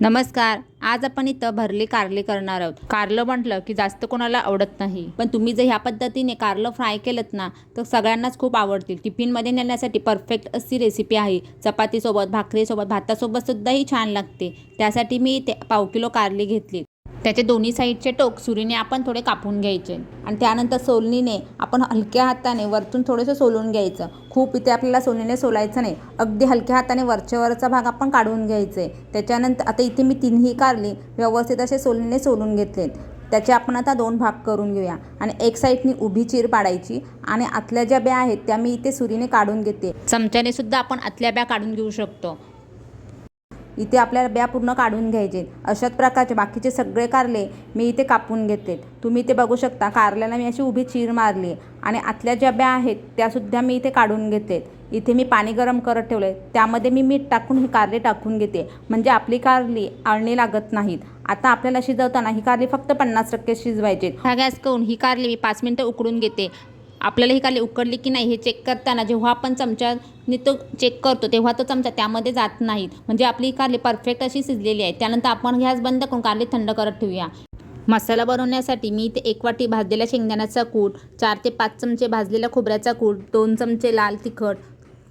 नमस्कार आज आपण इथं भरली कारले करणार आहोत. कारलं म्हटलं की जास्त कोणाला आवडत नाही. पण तुम्ही जर ह्या पद्धतीने कारलं फ्राय केलं ना तर सगळ्यांनाच खूप आवडतील. टिफिनमध्ये नेण्यासाठी परफेक्ट अशी रेसिपी आहे. चपातीसोबत भाकरीसोबत भातासोबत सुद्धा ही छान लागते. त्यासाठी मी इथे पाव किलो कारली घेतली त्याचे दोन्ही साईडचे टोक सुरीने आपण थोडे कापून घ्यायचे. आणि त्यानंतर सोलणीने आपण हलक्या हाताने वरतून थोडंसं सोलून घ्यायचं. खूप इथे आपल्याला सोलणीने सोलायचं नाही. अगदी हलक्या हाताने वरच्यावरचा भाग आपण काढून घ्यायचे. त्याच्यानंतर आता इथे मी तिन्ही कारली व्यवस्थित असे सोलणीने सोलून घेतलेत त्याचे आपण आता दोन भाग करून घेऊया. आणि एक साईडनी उभी चीर पाडायची आणि आतल्या ज्या ब्या आहेत त्या मी इथे सुरीने काढून घेते. चमच्याने सुद्धा आपण आतल्या ब्या काढून घेऊ शकतो. इथे आपल्याला ब्या पूर्ण काढून घ्यायचे. अशाच प्रकारचे बाकीचे सगळे कारले मी इथे कापून घेते. तुम्ही इथे बघू शकता कारल्याला मी अशी उभी चीर मारली आणि आतल्या ज्या ब्या आहेत त्यासुद्धा मी इथे काढून घेते. इथे मी पाणी गरम करत ठेवलं आहे त्यामध्ये मी मीठ टाकून ही कारले टाकून घेते. म्हणजे आपली कारली आळणी लागत नाहीत. आता आपल्याला शिजवताना ही कारली फक्त पन्नास टक्के शिजवायचे हा गॅस करून ही कारली मी पाच मिनटं उकडून घेते. आपल्याला ही काली उकडली की नाही हे चेक करताना जेव्हा आपण चमच्याने तो चेक करतो तेव्हा तो चमचा त्यामध्ये जात नाहीत म्हणजे आपली कारली परफेक्ट अशी शिजलेली आहे. त्यानंतर आपण गॅस बंद करून कारली थंड करत ठेवूया. मसाला बनवण्यासाठी मी इथे एक वाटी भाजलेल्या शेंगदाण्याचा कूट चार ते पाच चमचे भाजलेल्या खोबऱ्याचा कूट दोन चमचे लाल तिखट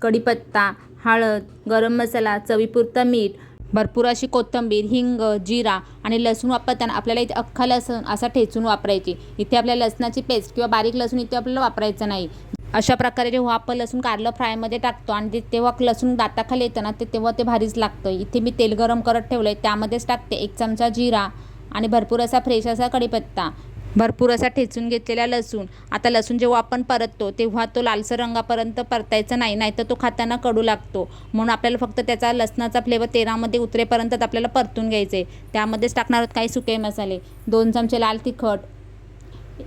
कढीपत्ता हळद गरम मसाला चवीपुरतं मीठ भरपूर अशी कोथिंबीर हिंग जिरा आणि लसूण वापरताना आपल्याला इथे अख्खा लसूण असा ठेचून वापरायची. इथे आपल्या लसणाची पेस्ट किंवा बारीक लसूण इथे आपल्याला वापरायचं नाही. अशा प्रकारे जेव्हा आपण लसूण कारलं फ्रायमध्ये टाकतो आणि ते तेव्हा लसूण दाताखाली येतं ना ते तेव्हा ते भारीच लागतं. इथे मी तेल गरम करत ठेवलं आहे त्यामध्येच टाकते एक चमचा जिरा आणि भरपूर असा फ्रेश असा कढीपत्ता. भरपूर असा ठेचून घेतलेला लसूण. आता लसूण जेव्हा आपण परततो तेव्हा तो लालसर रंगापर्यंत परतायचा नाही नाहीतर तो खाताना कडू लागतो. म्हणून आपल्याला फक्त त्याचा लसणाचा फ्लेवर तेलामध्ये उतरेपर्यंत आपल्याला परतून घ्यायचे त्यामध्येच टाकणार आहोत काही सुके मसाले. दोन चमचे लाल तिखट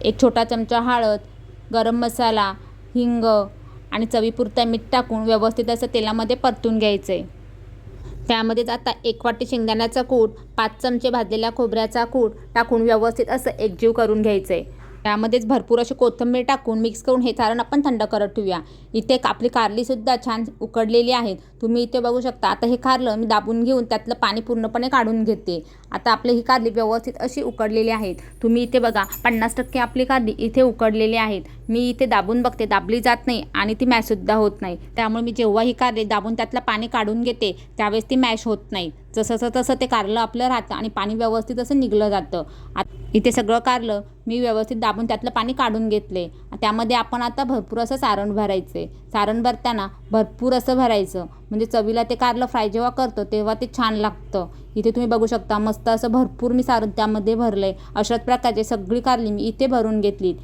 एक छोटा चमचा हळद गरम मसाला हिंग आणि चवीपुरता मीठ टाकून व्यवस्थित असं तेलामध्ये परतून घ्यायचं आहे त्यामध्येच आता एक वाटी शेंगदाण्याचा कूट पाच चमचे भाजलेल्या खोबऱ्याचा कूट टाकून व्यवस्थित असं एकजीव करून घ्यायचं आहे त्यामध्येच भरपूर अशी कोथिंबीर टाकून मिक्स करून हे सारण आपण थंड करत ठेवूया. इथे आपली कारलीसुद्धा छान उकडलेली आहेत तुम्ही इथे बघू शकता आता हे कारलं मी दाबून घेऊन त्यातलं पाणी पूर्णपणे काढून घेते. आता आपली ही कारली व्यवस्थित अशी उकडलेली आहेत तुम्ही इथे बघा पन्नास टक्के आपली कारली इथे उकडलेली आहेत. मी इथे दाबून बघते दाबली जात नाही आणि ती मॅशसुद्धा होत नाही. त्यामुळे मी जेव्हा ही कारली दाबून त्यातलं पाणी काढून घेते त्यावेळेस ती मॅश होत नाही. जसं तसं ते कारलं आपलं राहतं आणि पाणी व्यवस्थित असं निघलं जातं. आत इथे सगळं कारलं मी व्यवस्थित दाबून त्यातलं पाणी काढून घेतले. त्यामध्ये आपण आता भरपूर असं सारण भरायचे. सारण भरताना भरपूर असं भरायचं. म्हणजे चवीला ते कारलं फ्राय जेव्हा करतो तेव्हा ते छान लागतं. इथे तुम्ही बघू शकता मस्त असं भरपूर मी सारण त्यामध्ये भरलं आहे अशाच प्रकारचे सगळी कारली मी इथे भरून घेतली.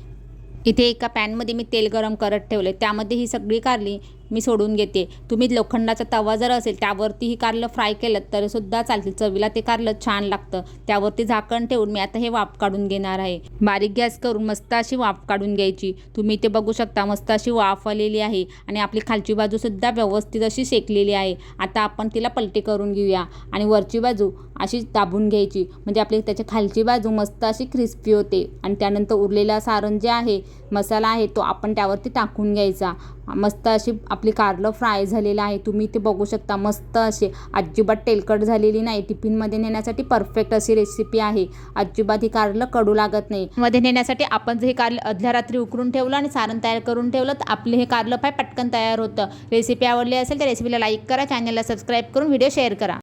इथे एका पॅनमध्ये मी तेल गरम करत ठेवले त्यामध्ये ही सगळी कारली मी सोडून घेते. तुम्ही लोखंडाचा तवा जर असेल त्यावरती ही कारलं फ्राय केलं तरीसुद्धा चालतील. चवीला ते कारलं छान लागतं. त्यावरती झाकण ठेवून मी आता हे वाफ काढून घेणार आहे. बारीक गॅस करून मस्त अशी वाफ काढून घ्यायची. तुम्ही ते बघू शकता मस्त अशी वाफ आलेली आहे आणि आपली खालची बाजूसुद्धा व्यवस्थित अशी शेकलेली आहे. आता आपण तिला पलटी करून घेऊया आणि वरची बाजू अशी दाबून घ्यायची. म्हणजे आपली त्याची खालची बाजू मस्त अशी क्रिस्पी होते. आणि त्यानंतर उरलेला सारण जे आहे मसाला आहे तो आपण त्यावरती टाकून घ्यायचा. मस्त अशी आपली कारलं फ्राय झालेलं आहे. तुम्ही ते बघू शकता मस्त असे. अजिबात तेलकट झालेली नाही. टिफिनमध्ये नेण्यासाठी परफेक्ट अशी रेसिपी आहे. अजिबात ही कारलं कडू लागत नाही. मध्ये नेण्यासाठी आपण जर हे कारलं अधल्या रात्री उकरून ठेवलं आणि सारण तयार करून ठेवलं तर आपले हे कारलं पाय पटकन तयार होतं. रेसिपी आवडली असेल तर रेसिपीला लाईक करा चॅनलला सबस्क्राईब करून व्हिडिओ शेअर करा.